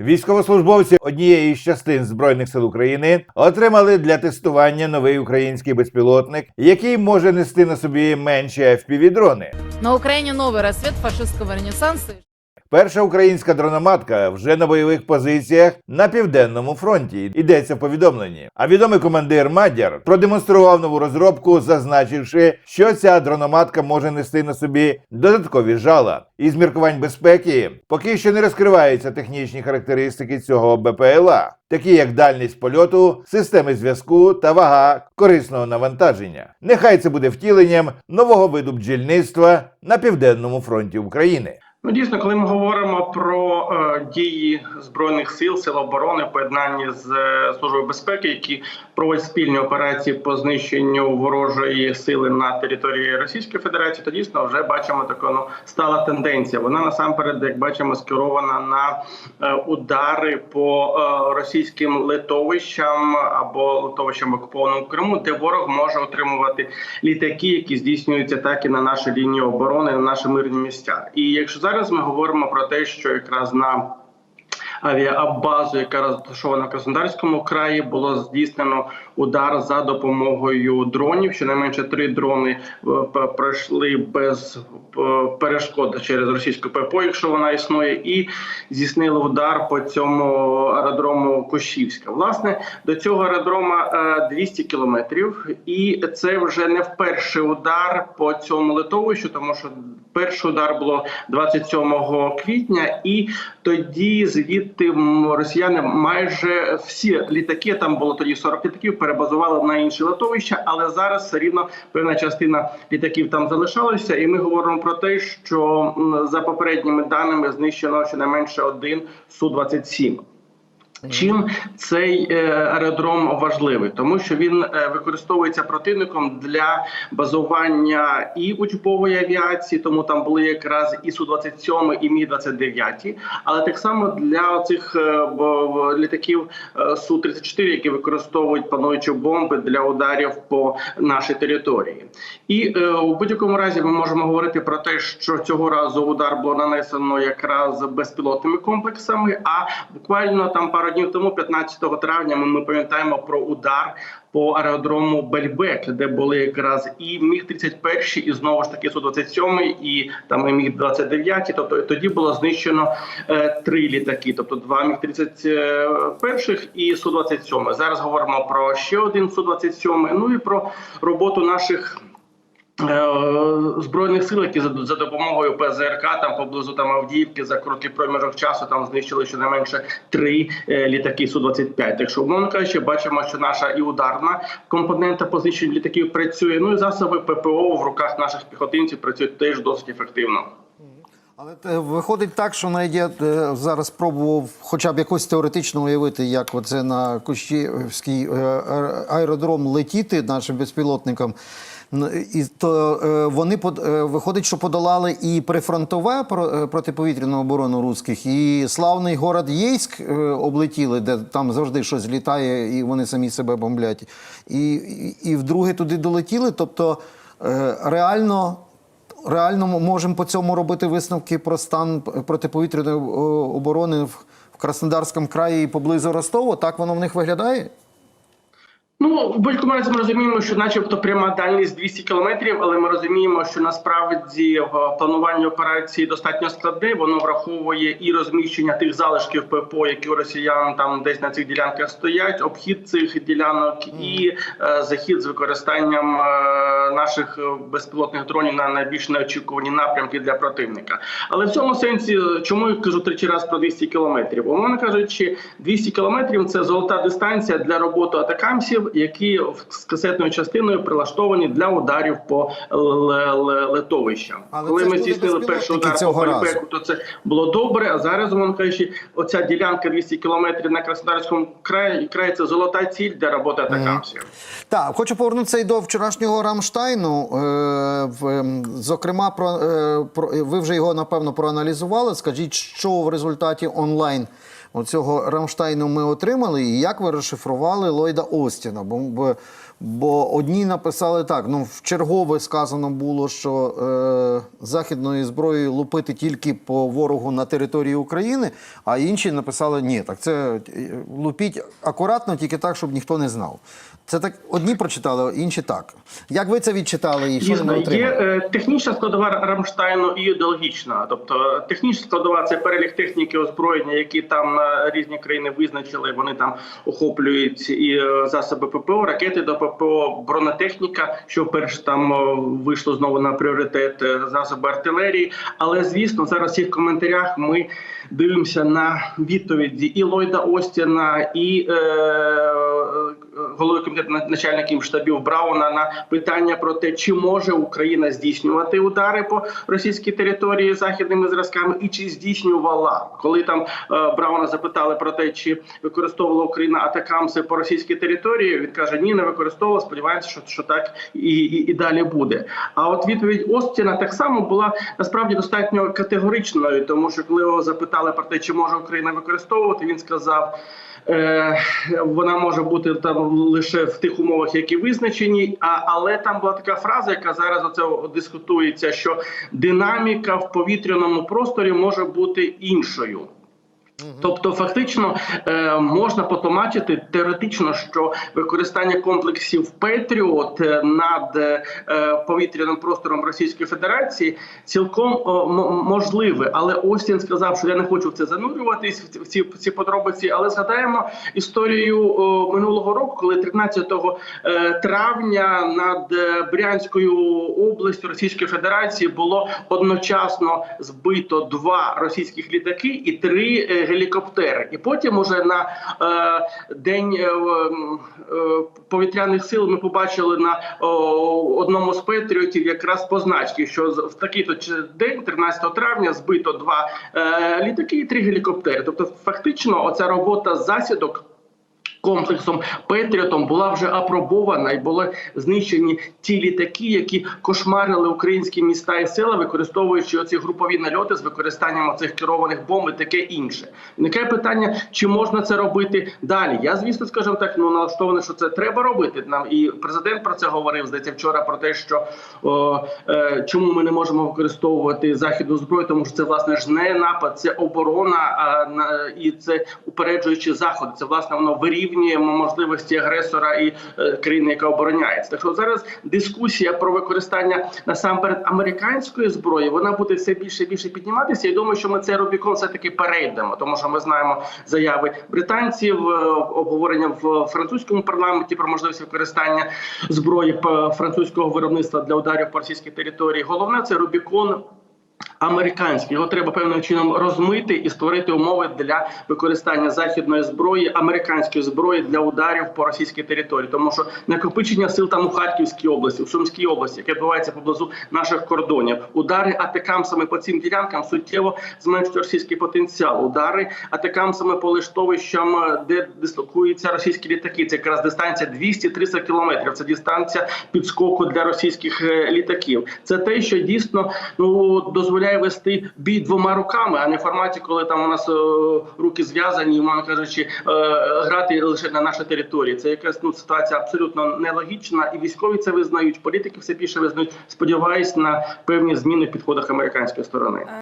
Військовослужбовці однієї з частин збройних сил України отримали для тестування новий український безпілотник, який може нести на собі менші FPV-дрони. На Україні новий розсвіт фашистського ренессанса. Перша українська дрономатка вже на бойових позиціях на південному фронті. Йдеться в повідомленні. А відомий командир Мадяр продемонстрував нову розробку, зазначивши, що ця дрономатка може нести на собі додаткові жала. Із міркувань безпеки поки що не розкриваються технічні характеристики цього БПЛА, такі як дальність польоту, системи зв'язку та вага корисного навантаження. Нехай це буде втіленням нового виду бджільництва на південному фронті України. Ну, дійсно, коли ми говоримо про е, дії збройних сил, сил оборони, в поєднанні з е, службою безпеки, які проводять спільні операції по знищенню ворожої сили на території Російської Федерації, то дійсно вже бачимо таку ну, стала тенденція. Вона насамперед, як бачимо, скерована на е, удари по е, російським литовищам або литовищам окупованому Криму, де ворог може отримувати літаки, які здійснюють атаки на нашу лінію оборони, на наші мирні місця. І якщо зараз ми говоримо про те, що якраз на авіабазу, яка розташована в Краснодарському краї, було здійснено удар за допомогою дронів. Щонайменше три дрони е, пройшли без е, перешкод через російську ППО, якщо вона існує, і здійснили удар по цьому аеродрому Кошівська. Власне, до цього аеродрома е, 200 кілометрів, і це вже не вперше удар по цьому литовищу, тому що перший удар було 27 квітня, і тоді звідти росіяни майже всі літаки, там було тоді 40 літаків, перебазували на інші литовища, але зараз все рівно певна частина літаків там залишалася. І ми говоримо про те, що за попередніми даними знищено щонайменше один су 27 Чим цей е, аеродром важливий, тому що він е, використовується противником для базування і учбової авіації, тому там були якраз і су 27 і мі 29 але так само для цих е, літаків су 34 які використовують плануючі бомби для ударів по нашій території. І у будь-якому разі ми можемо говорити про те, що цього разу удар було нанесено якраз безпілотними комплексами. А буквально там пару днів тому, 15 травня, ми, пам'ятаємо про удар по аеродрому Бельбек, де були якраз і міг 31 і знову ж таки су 27 і там і міг 29 Тобто тоді було знищено е, три літаки, тобто два міг 31 і су 27 Зараз говоримо про ще один су 27 Ну і про роботу наших. Е, Збройних сил, які за, допомогою ПЗРК там поблизу там Авдіївки за короткий проміжок часу там знищили щонайменше три е, літаки су 25 Так що, умовно кажучи, бачимо, що наша і ударна компонента по знищенню літаків працює. Ну і засоби ППО в руках наших піхотинців працюють теж досить ефективно. Але е, виходить так, що навіть я е, зараз спробував хоча б якось теоретично уявити, як оце на Кущівський е, аеродром летіти нашим безпілотникам. І то вони виходить, що подолали і прифронтове про- протиповітряну оборону русських, і славний город Єйськ облетіли, де там завжди щось літає, і вони самі себе бомблять. І, і, і вдруге туди долетіли. Тобто реально реально можемо по цьому робити висновки про стан протиповітряної оборони в, в Краснодарському краї і поблизу Ростова. Так воно в них виглядає? Ну, в будь-якому разі ми розуміємо, що, начебто, пряма дальність 200 кілометрів, але ми розуміємо, що насправді е, планування операції достатньо складне. Воно враховує і розміщення тих залишків ППО, які у росіян там десь на цих ділянках стоять, обхід цих ділянок і е, захід з використанням е, наших е, безпілотних дронів на найбільш неочікувані напрямки для противника. Але в цьому сенсі, е, чому я кажу тричі раз про 200 кілометрів? Умовно кажучи, 200 кілометрів це золота дистанція для роботи атакамсів, які з касетною частиною прилаштовані для ударів по летовищам. Але Коли ми здійснили перший удар по цього то це було добре. А зараз, умовно кажучи, оця ділянка 200 кілометрів на Краснодарському краї, краї це золота ціль для роботи атакамсів. Так, хочу повернутися і до вчорашнього Рамштайну. Е, ем, зокрема, про, е, про ви вже його напевно проаналізували. Скажіть, що в результаті онлайн оцього Рамштайну ми отримали, і як ви розшифрували Ллойда Остіна? Бо, бо, одні написали так: ну в чергове сказано було, що е, західною зброєю лупити тільки по ворогу на території України, а інші написали ні, так це е, лупіть акуратно, тільки так, щоб ніхто не знав. Це так одні прочитали, інші так. Як ви це відчитали і що Дійсно, ви є е, технічна складова Рамштайну і ідеологічна. Тобто технічна складова це перелік техніки озброєння, які там е, різні країни визначили. Вони там охоплюють і е, засоби ППО, ракети до ППО, бронетехніка, що перш там е, вийшло знову на пріоритет е, засоби артилерії. Але звісно, зараз в коментарях ми дивимося на відповіді і Ллойда Остіна, і е, голови комітету начальників штабів Брауна на питання про те, чи може Україна здійснювати удари по російській території західними зразками, і чи здійснювала, коли там е, Брауна запитали про те, чи використовувала Україна атакамси по російській території. Він каже: ні, не використовувала. Сподіваємося, що, що так і, і, і далі буде. А от відповідь Остіна так само була насправді достатньо категоричною, тому що коли його запитали про те, чи може Україна використовувати, він сказав. Е, вона може бути там лише в тих умовах, які визначені. А але там була така фраза, яка зараз оце дискутується, що динаміка в повітряному просторі може бути іншою. Тобто, фактично е, можна потлумачити теоретично, що використання комплексів Петріот е, над е, повітряним простором Російської Федерації цілком можливе. Але Остін сказав, що я не хочу в це занурюватись в ці- в ці, подробиці. Але згадаємо історію минулого року, коли 13 е, травня над Брянською областю Російської Федерації було одночасно збито два російських літаки і три гелікоптери. І потім уже на е, день е, е, повітряних сил ми побачили на о, одному з патріотів якраз позначки, що в такий то день, 13 травня, збито два е, літаки і три гелікоптери. Тобто, фактично, оця робота засідок. Комплексом Петріотом була вже апробована і були знищені ті літаки, які кошмарили українські міста і села, використовуючи оці групові нальоти з використанням оцих керованих бомб і таке інше. Виникає питання, чи можна це робити далі. Я звісно, скажімо так, ну налаштований, що це треба робити. Нам і президент про це говорив. Здається, вчора про те, що о, е, чому ми не можемо використовувати західну зброю, тому що це власне ж не напад, це оборона, а на і це упереджуючи заходи. Це власне воно вирівнює можливості агресора і е, країни, яка обороняється. Так що зараз дискусія про використання насамперед американської зброї вона буде все більше і більше підніматися. І думаю, що ми цей Рубікон все таки перейдемо, тому що ми знаємо заяви британців, е, обговорення в французькому парламенті про можливість використання зброї французького виробництва для ударів по російській території. Головне це Рубікон. Американський його треба певним чином розмити і створити умови для використання західної зброї, американської зброї для ударів по російській території, тому що накопичення сил там у Харківській області, у Сумській області, яке відбувається поблизу наших кордонів, удари атакамсами по цим ділянкам суттєво зменшують російський потенціал. Удари атакамсами по лиштовищам, де дислокуються російські літаки. Це якраз дистанція 200-300 кілометрів. Це дистанція підскоку для російських е, літаків. Це те, що дійсно ну дозволяє вести бій двома руками, а не в форматі, коли там у нас е, руки зв'язані, умовно кажучи, е, грати лише на нашій території. Це якась ну ситуація абсолютно нелогічна, і військові це визнають. Політики все більше визнають. Сподіваюсь на певні зміни в підходах американської сторони.